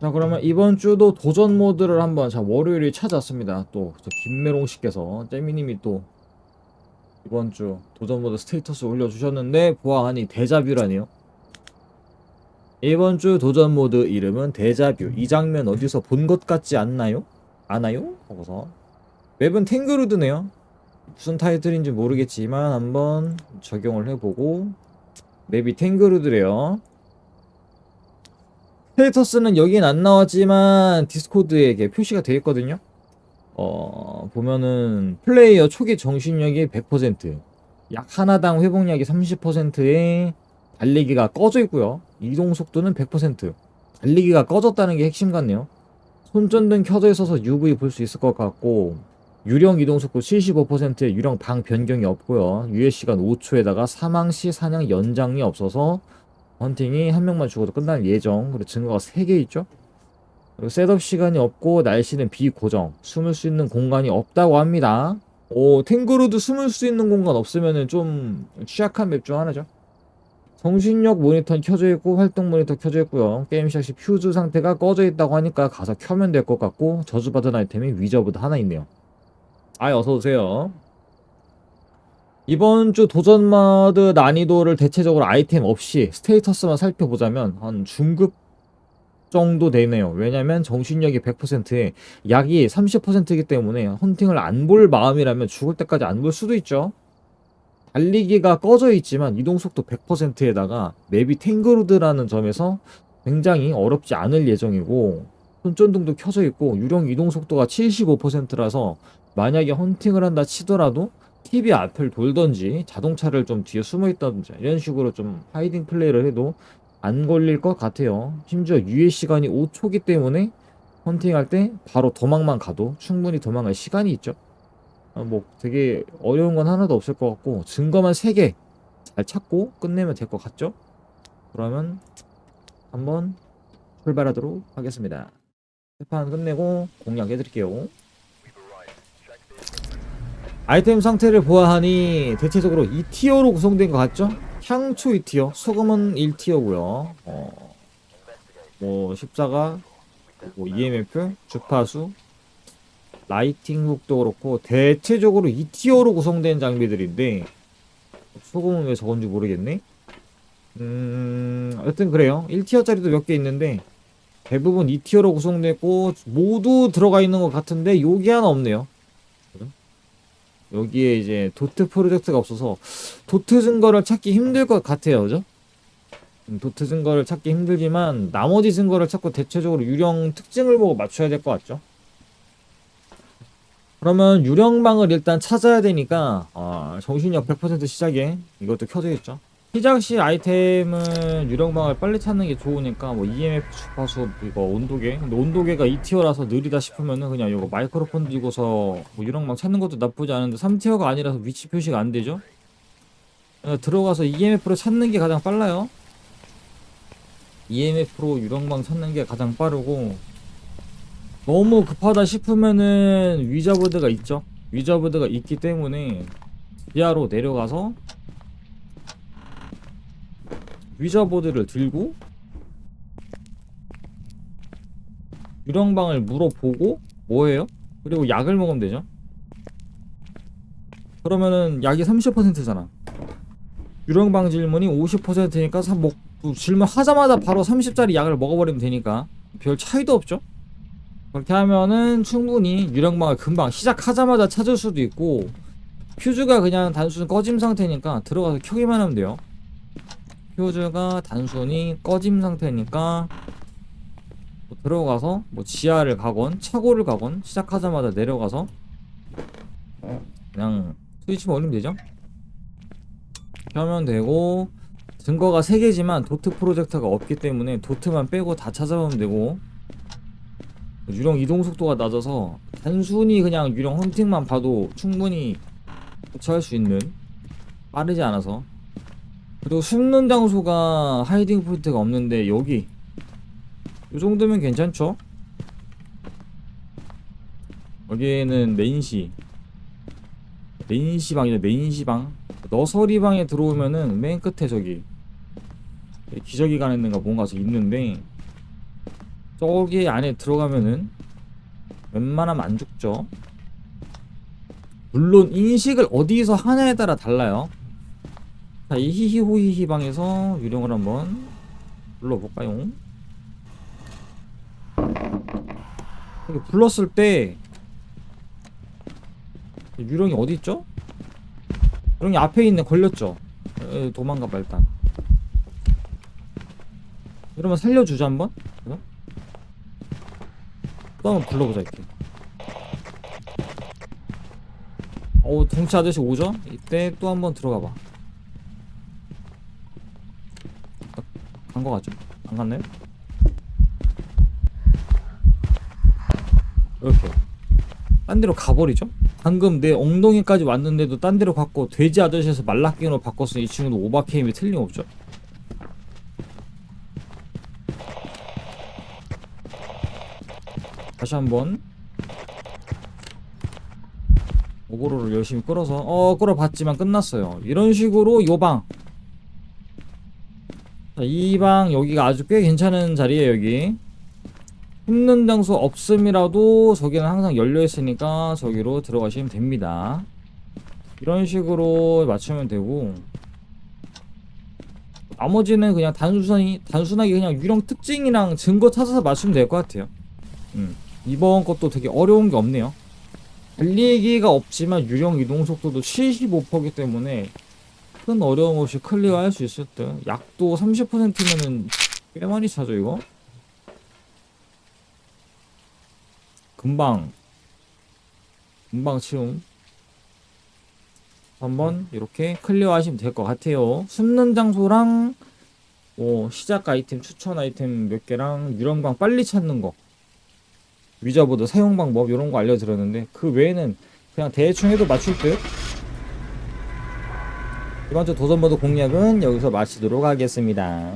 자 그러면 이번 주도 도전 모드를 한번 자 월요일에 찾아왔습니다. 또저 김메롱 씨께서 잼미님이 또 이번 주 도전 모드 스테이터스 올려주셨는데 보아하니 데자뷰라네요. 이번 주 도전 모드 이름은 데자뷰. 이 장면 어디서 본 것 같지 않나요? 아나요? 하고서. 맵은 탱그루드네요. 무슨 타이틀인지 모르겠지만 한번 적용을 해보고. 맵이 탱그루드래요 스테이터스는 여긴 안 나왔지만 디스코드에 이게 표시가 되어 있거든요. 어, 보면은 플레이어 초기 정신력이 100%, 약 하나당 회복력이 30%에 달리기가 꺼져 있고요. 이동 속도는 100%. 달리기가 꺼졌다는 게 핵심 같네요. 손전등 켜져 있어서 UV 볼 수 있을 것 같고 유령 이동 속도 75%에 유령 방 변경이 없고요. 유예 시간 5초에다가 사망 시 사냥 연장이 없어서 헌팅이 한 명만 죽어도 끝날 예정. 그리고 증거가 3개 있죠. 그리고 셋업 시간이 없고 날씨는 비고정. 숨을 수 있는 공간이 없다고 합니다. 오, 탱그루도 숨을 수 있는 공간 없으면은 좀 취약한 맵 중 하나죠. 정신력 모니터는 켜져 있고 활동 모니터 켜져 있고요. 게임 시작 시 퓨즈 상태가 꺼져 있다고 하니까 가서 켜면 될 것 같고 저주받은 아이템이 위저보드 하나 있네요. 아이 어서 오세요. 이번 주 도전 모드 난이도를 대체적으로 아이템 없이 스테이터스만 살펴보자면 한 중급 정도 되네요. 왜냐면 정신력이 100%에 약이 30%이기 때문에 헌팅을 안 볼 마음이라면 죽을 때까지 안 볼 수도 있죠. 달리기가 꺼져 있지만 이동 속도 100%에다가 맵이 탱그루드라는 점에서 굉장히 어렵지 않을 예정이고 손전등도 켜져 있고 유령 이동 속도가 75%라서 만약에 헌팅을 한다 치더라도 TV 앞을 돌던지 자동차를 좀 뒤에 숨어 있다든지 이런 식으로 좀 하이딩 플레이를 해도 안 걸릴 것 같아요. 심지어 유예 시간이 5초기 때문에 헌팅할 때 바로 도망만 가도 충분히 도망갈 시간이 있죠. 아, 뭐 되게 어려운 건 하나도 없을 것 같고 증거만 3개 잘 찾고 끝내면 될 것 같죠? 그러면 한번 출발하도록 하겠습니다. 세판 끝내고 공략해 드릴게요. 아이템 상태를 보아하니 대체적으로 2티어로 구성된 것 같죠? 향초 2티어, 소금은 1티어고요. 어, 뭐 십자가, 뭐 EMF, 주파수, 라이팅 훅도 그렇고 대체적으로 2티어로 구성된 장비들인데 소금은 왜 적은지 모르겠네. 음, 여튼 그래요. 1티어짜리도 몇 개 있는데 대부분 2티어로 구성됐고 모두 들어가 있는 것 같은데 여기 하나 없네요. 여기에 이제 도트 프로젝트가 없어서 도트 증거를 찾기 힘들 것 같아요, 그죠? 음, 도트 증거를 찾기 힘들지만 나머지 증거를 찾고 대체적으로 유령 특징을 보고 맞춰야 될 것 같죠? 그러면 유령방을 일단 찾아야 되니까 아, 정신력 100% 시작에 이것도 켜져 있죠. 시작 시 아이템은 유령방을 빨리 찾는 게 좋으니까 뭐 EMF 주파수 이거 온도계? 근데 온도계가 2티어라서 느리다 싶으면은 그냥 이거 마이크로폰 들고서 뭐 유령방 찾는 것도 나쁘지 않은데 3티어가 아니라서 위치 표시가 안 되죠? 어, 들어가서 EMF로 찾는 게 가장 빨라요. EMF로 유령방 찾는 게 가장 빠르고 너무 급하다 싶으면은 위저보드가 있죠? 위저보드가 있기 때문에 지하로 내려가서 위저보드를 들고 유령방을 물어보고 뭐해요? 그리고 약을 먹으면 되죠? 그러면은 약이 30%잖아. 유령방 질문이 50%니까 사, 뭐, 질문 하자마자 바로 30짜리 약을 먹어버리면 되니까 별 차이도 없죠? 그렇게 하면은 충분히 유령방을 금방 시작하자마자 찾을 수도 있고 퓨즈가 그냥 단순 꺼짐 상태니까 들어가서 켜기만 하면 돼요 퓨즈가 단순히 꺼짐 상태니까 뭐 들어가서 뭐 지하를 가건 차고를 가건 시작하자마자 내려가서 그냥 스위치만 올리면 되죠? 켜면 되고 증거가 3개지만 도트 프로젝터가 없기 때문에 도트만 빼고 다 찾아보면 되고 유령 이동 속도가 낮아서 단순히 그냥 유령 헌팅만 봐도 충분히 대처할 수 있는 빠르지 않아서 그리고 숨는 장소가 하이딩 포인트가 없는데 여기 이 정도면 괜찮죠? 여기에는 메인시 메인시 방이죠 메인시 방 너서리 방에 들어오면은 맨 끝에 저기 기저귀 가는 데가 뭔가 저 있는데 저기 안에 들어가면은 웬만하면 안 죽죠. 물론 인식을 어디서 하냐에 따라 달라요. 자, 이 히히호히히 방에서 유령을 한번 불러볼까요? 이렇게 불렀을 때 유령이 어디 있죠? 유령이 앞에 있네 걸렸죠? 에, 도망가봐 일단. 이러면 살려주자 한번. 또 한번 불러보자 이렇게. 오 동치 아저씨 오죠? 이때 또 한번 들어가봐. 간 거 같죠? 안 갔나요? 이렇게 딴 데로 가버리죠? 방금 내 엉덩이까지 왔는데도 딴 데로 갔고 돼지 아저씨에서 말라깽이로 바꿨으니 이 친구는 오바케임이 틀림없죠? 다시 한번 오버로를 열심히 끌어서 어 끌어봤지만 끝났어요 이런 식으로 요방 이 방 여기가 아주 꽤 괜찮은 자리에요 여기. 숨는 장소 없음이라도 저기는 항상 열려 있으니까 저기로 들어가시면 됩니다. 이런 식으로 맞추면 되고. 나머지는 그냥 단순히 단순하게 그냥 유령 특징이랑 증거 찾아서 맞추면 될 것 같아요. 음. 이번 것도 되게 어려운 게 없네요. 달리기가 없지만 유령 이동 속도도 75%이기 때문에 큰 어려움 없이 클리어할 수 있을 듯. 약도 30%면은 꽤 많이 차죠 이거. 금방 금방 치움. 한번 이렇게 클리어 하시면 될 것 같아요. 숨는 장소랑 뭐 시작 아이템 추천 아이템 몇 개랑 유령방 빨리 찾는 거. 위자보드 사용 방법 이런 거 알려드렸는데 그 외에는 그냥 대충 해도 맞출 듯. 이번 주 도전모드 공략은 여기서 마치도록 하겠습니다.